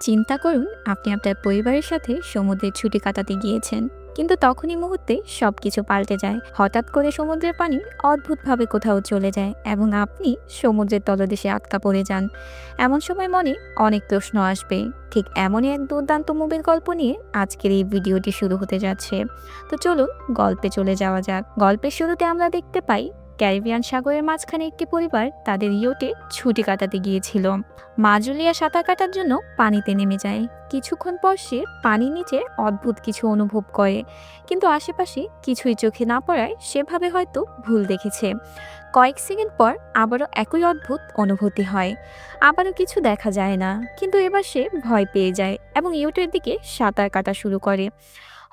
চিন্তা করুন, আপনি আপনার পরিবারের সাথে সমুদ্রের ছুটি কাটাতে গিয়েছেন। কিন্তু তখনই মুহূর্তে সব কিছু পাল্টে যায়। হঠাৎ করে সমুদ্রের পানি অদ্ভুতভাবে কোথাও চলে যায় এবং আপনি সমুদ্রের তলদেশে আটকা পড়ে যান। এমন সময় মনে অনেক প্রশ্ন আসবে। ঠিক এমনই এক দুর্দান্ত মুভির গল্প নিয়ে আজকের এই ভিডিওটি শুরু হতে যাচ্ছে। তো চলুন গল্পে চলে যাওয়া যাক। গল্পের শুরুতে আমরা দেখতে পাই ক্যারিবিয়ান সাগরের মাঝখানে একটি পরিবার তাদের ইয়োটে ছুটি কাটাতে গিয়েছিল। মা জুলিয়া সাঁতার কাটার জন্য পানিতে নেমে যায়। কিছুক্ষণ পর সে পানির নিচে অদ্ভুত কিছু অনুভব করে। কিন্তু আশেপাশে কিছুই চোখে না পড়ায় সেভাবে হয়তো ভুল দেখেছে। কয়েক সেকেন্ড পর আবারও একই অদ্ভুত অনুভূতি হয়। আবারও কিছু দেখা যায় না, কিন্তু এবার সে ভয় পেয়ে যায় এবং ইউটের দিকে সাঁতার কাটা শুরু করে।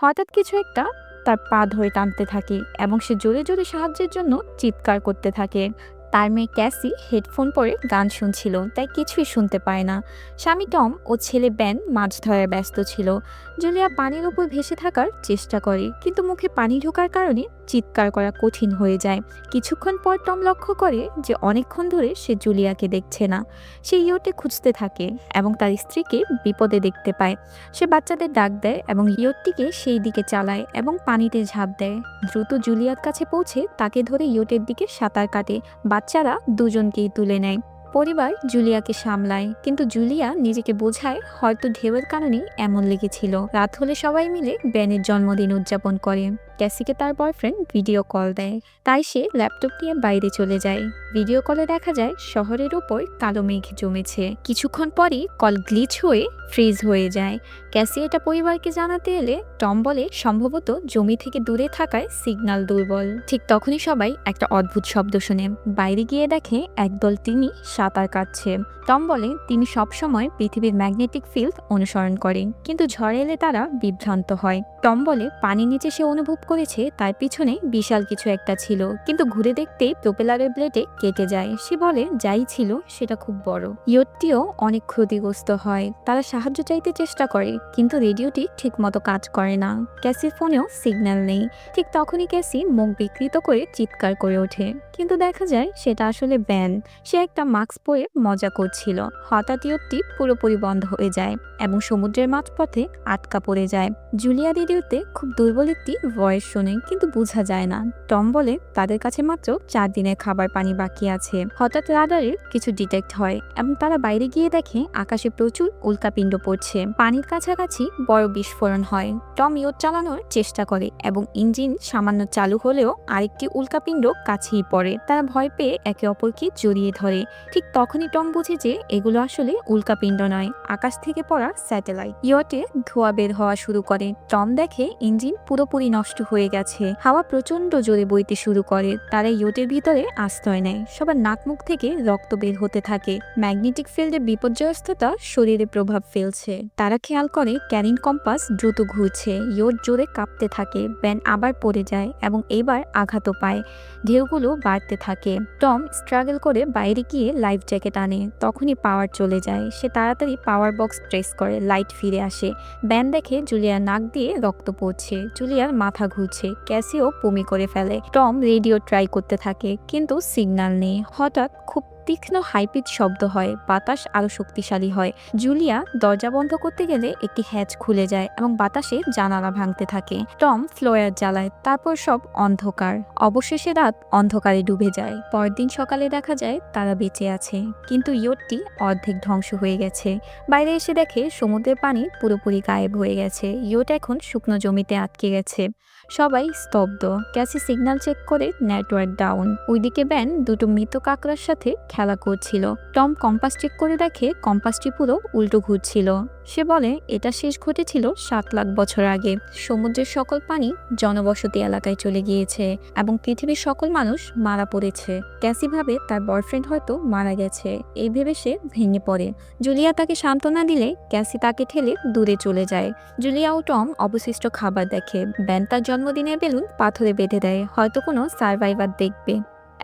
হঠাৎ কিছু একটা তার পা ধরে টানতে থাকে এবং সে জোরে জোরে সাহায্যের জন্য চিৎকার করতে থাকে। তার মেয়ে ক্যাসি হেডফোন পরে গান শুনছিল, তাই কিছুই শুনতে পায় না। স্বামী টম ও ছেলে ব্যান মাছ ধরায় ব্যস্ত ছিল। জুলিয়া পানির উপর ভেসে থাকার চেষ্টা করে, কিন্তু মুখে পানি ঢোকার কারণে চিৎকার করা কঠিন হয়ে যায়। কিছুক্ষণ পর টম লক্ষ্য করে যে অনেকক্ষণ ধরে সে জুলিয়াকে দেখছে না। সে ইয়োটে খুঁজতে থাকে এবং তার স্ত্রীকে বিপদে দেখতে পায়। সে বাচ্চাদের ডাক দেয় এবং ইয়োটটিকে সেই দিকে চালায় এবং পানিতে ঝাঁপ দেয়। দ্রুত জুলিয়ার কাছে পৌঁছে তাকে ধরে ইয়োটের দিকে সাঁতার কাটে। বাচ্চারা দুজনকেই তুলে নেয়। পরিবার জুলিয়াকে সামলায়, কিন্তু জুলিয়া নিজেকে বোঝায় হয়তো ঢেউয়ের কারণেই এমন লেগেছিল। রাত হলে সবাই মিলে ব্যানের জন্মদিন উদযাপন করে। ক্যাসিকে তার বয়ফ্রেন্ড ভিডিও কল দেয়। তাই সে ল্যাপটপ নিয়ে বাইরে চলে যায়। ভিডিও কলে দেখা যায় শহরের উপর কালো মেঘ জমেছে। কিছুক্ষণ পরই কল গ্লিচ হয়ে ফ্রিজ হয়ে যায়। ক্যাসি এটা পরিবারকে জানাতে এলে টম বলে সম্ভবত জমি থেকে দূরে থাকায় সিগন্যাল দুর্বল। ঠিক তখনই সবাই একটা অদ্ভুত শব্দ শোনে। বাইরে গিয়ে দেখে একদল তিনি সাঁতার কাটছে। টম বলে তিনি সবসময় পৃথিবীর ম্যাগনেটিক ফিল্ড অনুসরণ করেন, কিন্তু ঝড় এলে তারা বিভ্রান্ত হয়। টম বলে পানি নিচে সে অনুভব করেছে, তার পিছনে বিশাল কিছু একটা ছিল। কিন্তু ঘুরে দেখতেই প্রোপেলারের ব্লেডে কেটে যায়। সে বলে, যাই ছিল, সেটা খুব বড়। ইয়টটিও অনেক ক্ষতিগ্রস্ত হয়। তারা সাহায্য চাইতে চেষ্টা করে, কিন্তু রেডিওটি ঠিকমতো কাজ করে না। ক্যাসির ফোনেও সিগন্যাল নেই। ঠিক তখনই ক্যাসি মুখ বিকৃত করে চিৎকার করে ওঠে। কিন্তু দেখা যায়, সেটা আসলে ব্যান। সে একটা মাস্ক পরে মজা করছিল। হঠাৎ ইয়টটি পুরোপুরি বন্ধ হয়ে যায় এবং সমুদ্রের মাঝপথে আটকা পড়ে যায়। জুলিয়া রেডিওতে খুব দুর্বল একটি ভয়েস শোনে কিন্তু বোঝা যায় না। টম বলে, তাদের কাছে মাত্র চার দিনের খাবার পানি বাকি আছে। হঠাৎ রাডারের কিছু ডিটেক্ট হয় এবং তারা বাইরে গিয়ে দেখে আকাশে প্রচুর উল্কাপিণ্ড পড়ছে। পানির কাছাকাছি বড় বিস্ফোরণ হয়। টম ইয়োট চালানোর চেষ্টা করে এবং ইঞ্জিন সামান্য চালু হলেও আরেকটি উল্কাপিণ্ড কাছেই পড়ে। তারা ভয় পেয়ে একে অপরকে জড়িয়ে ধরে। ঠিক তখনই টম বুঝে যে এগুলো আসলে উল্কাপিণ্ড নয়, আকাশ থেকে পড়া স্যাটেলাইট। ইয়টে ধোয়া বের হওয়া শুরু করে। টম দেখে ইঞ্জিন পুরোপুরি নষ্ট হয়ে গেছে। হাওয়া প্রচণ্ড জোরে বইতে শুরু করে। তারা ইয়টের ভিতরে আশ্রয় নেয়। সবার নাক মুখ থেকে রক্ত বের হতে থাকে। ম্যাগনেটিক ফিল্ডের বিপর্যস্ততা শরীরে প্রভাব ফেলছে। তারা খেয়াল করে ক্যারিন কম্পাস দ্রুত ঘুরছে। ইয়োট জোরে কাঁপতে থাকে। ব্যান আবার পড়ে যায় এবং এবার আঘাতও পায়। ঢেউগুলো বাড়তে থাকে। টম স্ট্রাগল করে বাইরে গিয়ে লাইফ জ্যাকেট আনে। তখনই পাওয়ার চলে যায়। সে তাড়াতাড়ি পাওয়ার বক্স প্রেস করে। লাইট ফিরে আসে। ব্যান দেখে জুলিয়ার নাক দিয়ে রক্ত পড়ছে। জুলিয়ার মাথা ঘুরছে, ক্যাসিও বমি করে ফেলে। টম রেডিও ট্রাই করতে থাকে, কিন্তু সিগন্যাল নেই। হঠাৎ খুব তীক্ষ্ণ হাইপিচ শব্দ হয়, বাতাস আরও শক্তিশালী হয়। জুলিয়া দরজা বন্ধ করতে গেলে একটি হ্যাচ খুলে যায় এবং বাতাসে জানালা ভাঙতে থাকে। টম ফ্লোয়ার জ্বালায়, তারপর সব অন্ধকার। অবশেষে রাত অন্ধকারে ডুবে যায়। পরদিন সকালে দেখা যায় তারা বেঁচে আছে, কিন্তু ইয়টটি অর্ধেক ধ্বংস হয়ে গেছে। বাইরে এসে দেখে সমুদ্রের পানি পুরোপুরি গায়েব হয়ে গেছে। ইয়ট এখন শুকনো জমিতে আটকে গেছে। সবাই স্তব্ধ। ক্যাসি সিগন্যাল চেক করে নেটওয়ার্ক ডাউন। ওইদিকে ব্যান দুটো মৃত কাকড়ার সাথে খেলা করছিল। টম কম্পাস চেক করে দেখে কম্পাসটি পুরো উল্টো ঘুরছিল। সে বলে, এটা শেষ ঘটেছিল সাত লাখ বছর আগে। সমুদ্রের সকল পানি জনবসতি এলাকায় চলে গিয়েছে এবং পৃথিবীর সকল মানুষ মারা পড়েছে। ক্যাসি ভাবে তার বয়ফ্রেন্ড হয়তো মারা গেছে। এই ভেবে সে ভেঙে পড়ে। জুলিয়া তাকে সান্ত্বনা দিলে ক্যাসি তাকে ঠেলে দূরে চলে যায়। জুলিয়া ও টম অবশিষ্ট খাবার দেখে। ব্যান তার জন্মদিনের বেলুন পাথরে বেঁধে দেয়। হয়তো কোনো সার্ভাইভার দেখবে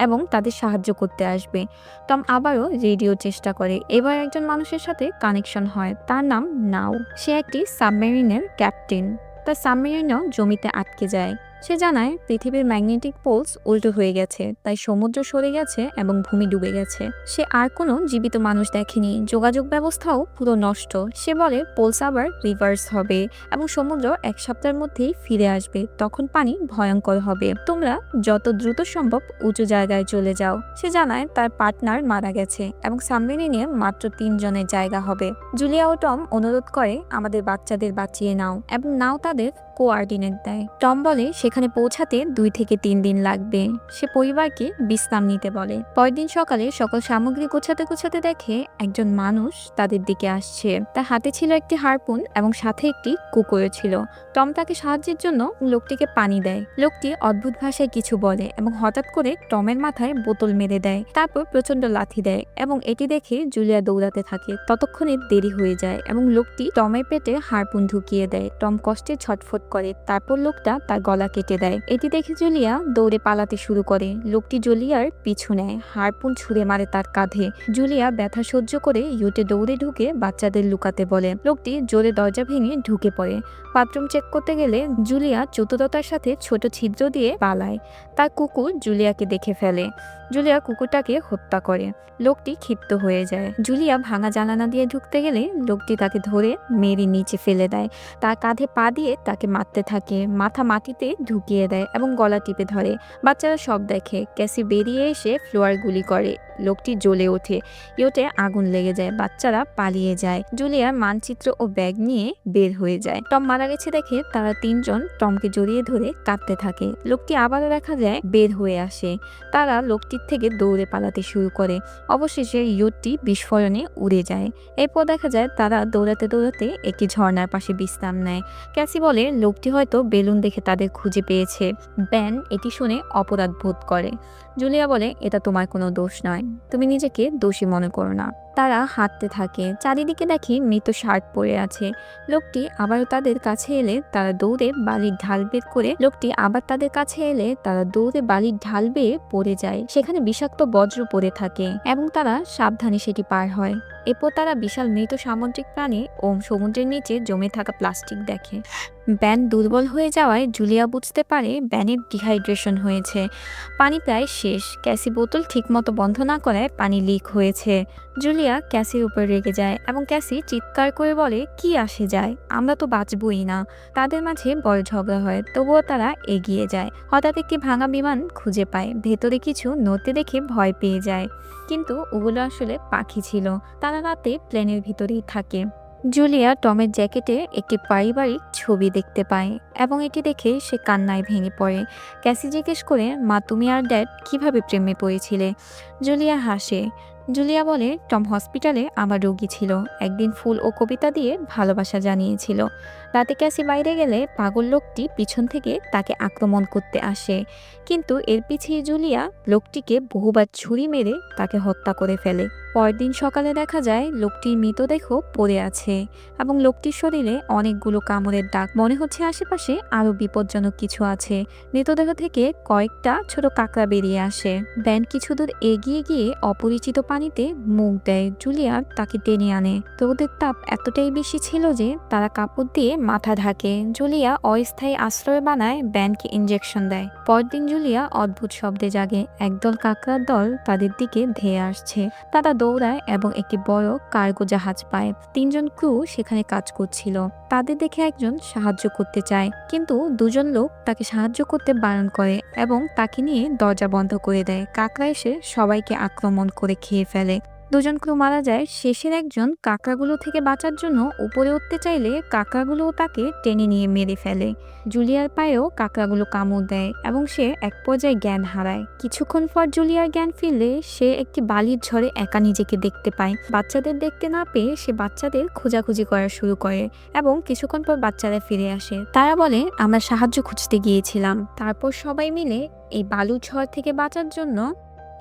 এবং তাদের সাহায্য করতে আসবে। টম আবারও রেডিও চেষ্টা করে। এবার একজন মানুষের সাথে কানেকশন হয়। তার নাম নাও। সে একটি সাবমেরিনের ক্যাপ্টেন। তার সাবমেরিনও জমিতে আটকে যায়। সে জানায়, পৃথিবীর ম্যাগনেটিক পোলস উল্টো হয়ে গেছে, তাই সমুদ্র সরে গেছে এবং ভূমি ডুবে গেছে। সে আর কোনো জীবিত মানুষ দেখেনি। যোগাযোগ ব্যবস্থাও পুরো নষ্ট। সে বলে, পোলস আবার রিভার্স হবে এবং সমুদ্র এক সপ্তাহের মধ্যেই ফিরে আসবে। তখন পানি ভয়ঙ্কর হবে। তোমরা যত দ্রুত সম্ভব উঁচু জায়গায় চলে যাও। সে জানায়, তার পার্টনার মারা গেছে এবং সাবমেরিনে মাত্র তিনজনের জায়গা হবে। জুলিয়া ও টম অনুরোধ করে, আমাদের বাচ্চাদের বাঁচিয়ে নাও এবং নাও তাদের কোঅর্ডিনেট দেয়। টম বলে, সেখানে পৌঁছাতে দুই থেকে তিন দিন লাগবে। সে পরিবারকে বিশ্রাম নিতে বলে। পরের দিন সকালে সকল সামগ্রী গোছাতে গোছাতে দেখে একজন মানুষ তাদের দিকে আসছে। তার হাতে ছিল একটি হারপুন এবং সাথে একটি কুকুরও ছিল। টম তাকে সাহায্যের জন্য লোকটিকে পানি দেয়। লোকটি অদ্ভুত ভাষায় কিছু বলে এবং হঠাৎ করে টমের মাথায় বোতল মেরে দেয়। তারপর প্রচণ্ড লাথি দেয় এবং এটি দেখে জুলিয়া দৌড়াতে থাকে। ততক্ষণে দেরি হয়ে যায় এবং লোকটি টমের পেটে হারপুন ঢুকিয়ে দেয়। টম কষ্টে ছটফট করে। তারপর লোকটা তার গলা কেটে দেয়। এটি দেখে জুলিয়া দৌড়ে পালাতে শুরু করে। লোকটি জুলিয়ার পিছু নেয়। হারপুন ছুঁড়ে মারে তার কাঁধে। জুলিয়া ব্যথা সহ্য করে ইউটে দৌড়ে ঢুকে বাচ্চাদের লুকাতে বলে। লোকটি জোরে দরজা ভেঙে ঢুকে পড়ে। বাথরুম চেক করতে গেলে জুলিয়া চতুরতার সাথে ছোট ছিদ্র দিয়ে পালায়। তার কুকুর জুলিয়াকে দেখে ফেলে। জুলিয়া কুকুরটাকে হত্যা করে। লোকটি ক্ষিপ্ত হয়ে যায়। জুলিয়া ভাঙা জানালা দিয়ে ঢুকতে গেলে লোকটি তাকে ধরে মেরে নিচে ফেলে দেয়। তার কাঁধে পা দিয়ে তাকে মারতে থাকে। মাথা মাটিতে ঢুকিয়ে দেয় এবং গলা টিপে ধরে। বাচ্চারা সব দেখে। ক্যাসি বেরিয়ে এসে ফ্লোয়ার গুলি করে। লোকটি জ্বলে ওঠে। ইয়োটে আগুন লেগে যায়। বাচ্চারা পালিয়ে যায়। জুলিয়া মানচিত্র ও ব্যাগ নিয়ে বের হয়ে যায়। টম মারা গেছে দেখে তারা তিনজন টমকে জড়িয়ে ধরে কাঁদতে থাকে। লোকটি আবারও দেখা যায় বের হয়ে আসে। তারা লোকটির থেকে দৌড়ে পালাতে শুরু করে। অবশেষে ইয়টটি বিস্ফোরণে উড়ে যায়। এরপর দেখা যায় তারা দৌড়াতে দৌড়াতে একটি ঝর্ণার পাশে বিশ্রাম নেয়। ক্যাসি বলে, লোকটি হয়তো বেলুন দেখে তাদের খুঁজে পেয়েছে। ব্যান এটি শুনে অপরাধ বোধ করে। জুলিয়া বলে, এটা তোমার কোনো দোষ নয়। তুমি নিজেকে দোষী মনে করো না। তারা হাঁটতে থাকে। চারিদিকে দেখি মৃত শার্ট পরে আছে। লোকটি আবারও তাদের কাছে এলে তারা দৌড়ে বালির ঢাল বের করে লোকটি আবার তাদের কাছে এলে তারা দৌড়ে বালির ঢাল বেয়ে পড়ে যায়। সেখানে বিষাক্ত বজ্র পড়ে থাকে এবং তারা সাবধানে সেটি পার হয়। এরপর তারা বিশাল মৃত সামুদ্রিক প্রাণী ও সমুদ্রের নিচে জমে থাকা প্লাস্টিক দেখে। ব্যান দুর্বল হয়ে যাওয়ায় জুলিয়া বুঝতে পারে ব্যানের ডিহাইড্রেশন হয়েছে। পানি প্রায় শেষ। ক্যাসি বোতল ঠিকমতো বন্ধ না করায় পানি লিক হয়েছে। জুলিয়া ক্যাসির উপর রেগে যায় এবং ক্যাসি চিৎকার করে বলে, কি আসে যায়? আমরা তো বাঁচবই না। তাদের মাঝে বড় ঝগড়া হয়, তবুও তারা এগিয়ে যায়। হঠাৎ একটি ভাঙা বিমান খুঁজে পায়। ভেতরে কিছু নড়তে দেখে ভয় পেয়ে যায়। কিন্তু ওগুলো আসলে পাখি ছিল। তারা রাতে প্লেনের ভিতরেই থাকে। জুলিয়া টমের জ্যাকেটে একটি পারিবারিক ছবি দেখতে পায় এবং এটি দেখে সে কান্নায় ভেঙে পড়ে। ক্যাসি জিজ্ঞেস করে, মা, তুমি আর ড্যাড কীভাবে প্রেমে পড়েছিলে? জুলিয়া হাসে। জুলিয়া বলে, টম হসপিটালে আমার রোগী ছিল। একদিন ফুল ও কবিতা দিয়ে ভালোবাসা জানিয়েছিল। রাতে ক্যাসি বাইরে গেলে পাগল লোকটি পিছন থেকে তাকে আক্রমণ করতে আসে। কিন্তু এর পিছিয়ে জুলিয়া লোকটিকে বহুবার ছুরি মেরে তাকে হত্যা করে ফেলে। পরদিন সকালে দেখা যায়, লোকটির মৃতদেহ পড়ে আছে এবং লোকটির শরীরে অনেকগুলো কামড়ের দাগ। মনে হচ্ছে আশেপাশে আরও বিপজ্জনক কিছু আছে। মৃতদেহ থেকে কয়েকটা ছোট কাঁকড়া বেরিয়ে আসে। ব্যান্ড কিছু দূর এগিয়ে গিয়ে অপরিচিত পানিতে মুখ দেয়। জুলিয়ার তাকে টেনে আনে। রোদের তাপ এতটাই বেশি ছিল যে তারা কাপড় দিয়ে মাথা ঢাকে, জুলিয়া অস্থায়ী আশ্রয় বানায় ব্যানকে ইঞ্জেকশন দেয়। পরদিন জুলিয়া অদ্ভুত শব্দে জাগে, একদল কাকড়ার দল তাদের দিকে ধেয়ে আসছে। তারা দৌড়ায় এবং একটি বড় কার্গো জাহাজ পায়। তিনজন ক্রু সেখানে কাজ করছিল। তাদের দেখে একজন সাহায্য করতে চায়, কিন্তু দুজন লোক তাকে সাহায্য করতে বারণ করে এবং তাকে নিয়ে দরজা বন্ধ করে দেয়। কাকড়া এসে সবাইকে আক্রমণ করে খেয়ে ফেলে। দুজন ক্রু মারা যায়, শেষের একজন কাঁকড়াগুলো থেকে বাঁচার জন্য উপরে উঠতে চাইলে কাঁকড়াগুলো তাকে টেনে নিয়ে মেরে ফেলে। জুলিয়ার পায়েও কাঁকড়াগুলো কামড় দেয় এবং সে এক পর্যায়ে জ্ঞান হারায়। কিছুক্ষণ পর জুলিয়ার জ্ঞান ফিরলে সে একটি বালির ঝড়ে একা নিজেকে দেখতে পায়। বাচ্চাদের দেখতে না পেয়ে সে বাচ্চাদের খোঁজাখুঁজি করা শুরু করে এবং কিছুক্ষণ পর বাচ্চারা ফিরে আসে। তারা বলে, আমরা সাহায্য খুঁজতে গিয়েছিলাম। তারপর সবাই মিলে এই বালু ঝড় থেকে বাঁচার জন্য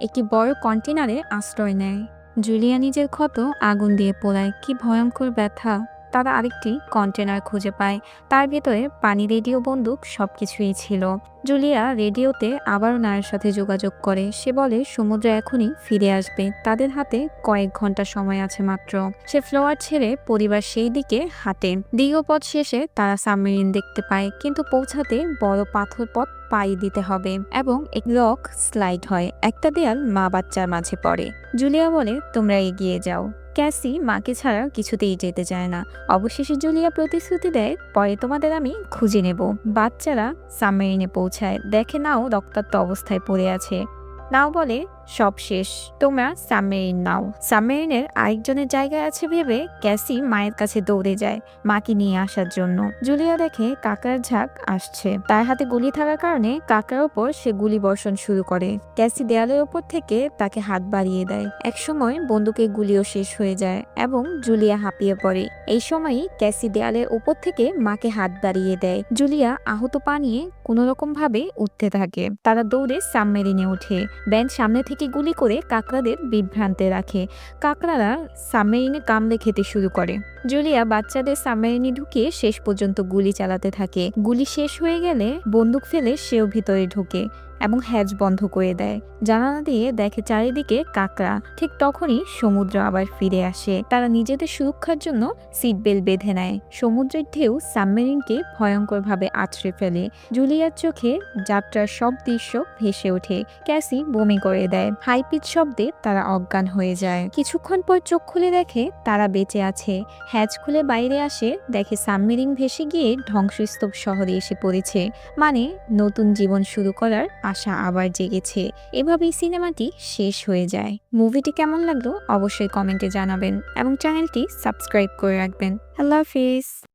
একটি বড় কন্টেনারে আশ্রয় নেয়। জুলিয়া নিজের ক্ষত আগুন দিয়ে পোড়ায় কি ভয়ঙ্কর ব্যথা। তারা আরেকটি কন্টেনার খুঁজে পায়। তার ভেতরে পানি রেডিও বন্দুক সবকিছুই ছিল। জুলিয়া রেডিওতে আবারও নায়ের সাথে যোগাযোগ করে। সে বলে, সমুদ্র এখনই ফিরে আসবে। তাদের হাতে কয়েক ঘণ্টা সময় আছে মাত্র। সে ফ্লোয়ার ছেড়ে পরিবার সেই দিকে হাঁটে। দীর্ঘপথ শেষে তারা সাবমেরিন দেখতে পায়, কিন্তু পৌঁছাতে বড় পাথর পথ পাই দিতে হবে এবং এক লক স্লাইড হয়। একটা দেয়াল মা বাচ্চার মাঝে পড়ে। জুলিয়া বলে, তোমরা এগিয়ে যাও। ক্যাসি মাকে ছাড়া কিছুতেই যেতে চায় না। অবশেষে জুলিয়া প্রতিশ্রুতি দেয়, পরে তোমাদের আমি খুঁজে নেব। বাচ্চারা সাবমেরিনে পৌঁছায়। দেখে নাও রক্তাক্ত অবস্থায় পড়ে আছে। নাও বলে সব শেষ। তোমরা সাবমেরিন নাও। সাবমেরিনের আরেকজনের জায়গায় আছে ভেবে ক্যাসি মায়ের কাছে দৌড়ে যায় মাকে নিয়ে আসার জন্য। জুলিয়া দেখে কাকার ঝাঁক আসছে। তার হাতে গুলি থাকার কারণে কাকার ওপর সে গুলি বর্ষণ শুরু করে। ক্যাসি দেয়ালের ওপর থেকে তাকে হাত বাড়িয়ে দেয়। একসময় বন্দুকের গুলিও শেষ হয়ে যায় এবং জুলিয়া হাঁপিয়ে পড়ে। এই সময়ই ক্যাসি দেয়ালের ওপর থেকে মাকে হাত বাড়িয়ে দেয়। জুলিয়া আহত পা নিয়ে কোনোরকম ভাবে উঠতে থাকে। তারা দৌড়ে সাবমেরিনে ওঠে। ব্যান্ড সামনে থেকে গুলি করে কাকড়াদের বিভ্রান্তে রাখে। কাকড়ারা সামেরিনে কামড়ে খেতে শুরু করে। জুলিয়া বাচ্চাদের সাবমেরিনে ঢুকিয়ে শেষ পর্যন্ত গুলি চালাতে থাকে। গুলি শেষ হয়ে গেলে বন্দুক ফেলে সেও ভিতরে ঢোকে। এবং হ্যাজ বন্ধ করে দেয়। জানালা দিয়ে দেখে চারিদিকে কাকড়া। ঠিক তখনই সমুদ্র আবার ফিরে আসে। তারা নিজেদের সুরক্ষার জন্য সিট বেল্ট বেঁধে নেয়। সমুদ্রের ঢেউ সাবমেরিনকে ভয়ঙ্করভাবে আছড়ে ফেলে। জুলিয়ার চোখে যাত্রার সব দৃশ্য ভেসে ওঠে। ক্যাসি বমি করে দেয়। হাইপিচ শব্দে তারা অজ্ঞান হয়ে যায়। কিছুক্ষণ পর চোখ খুলে দেখে তারা বেঁচে আছে। হ্যাচ খুলে বাইরে আসে, দেখে সাবমেরিন ভেসে গিয়ে ধ্বংসস্তূপ শহরে এসে পড়েছে। মানে নতুন জীবন শুরু করার আশা আবার জেগেছে। এভাবেই সিনেমাটি শেষ হয়ে যায়। মুভিটি কেমন লাগল অবশ্যই কমেন্টে জানাবেন এবং চ্যানেলটি সাবস্ক্রাইব করে রাখবেন। আল্লাহ হাফিজ।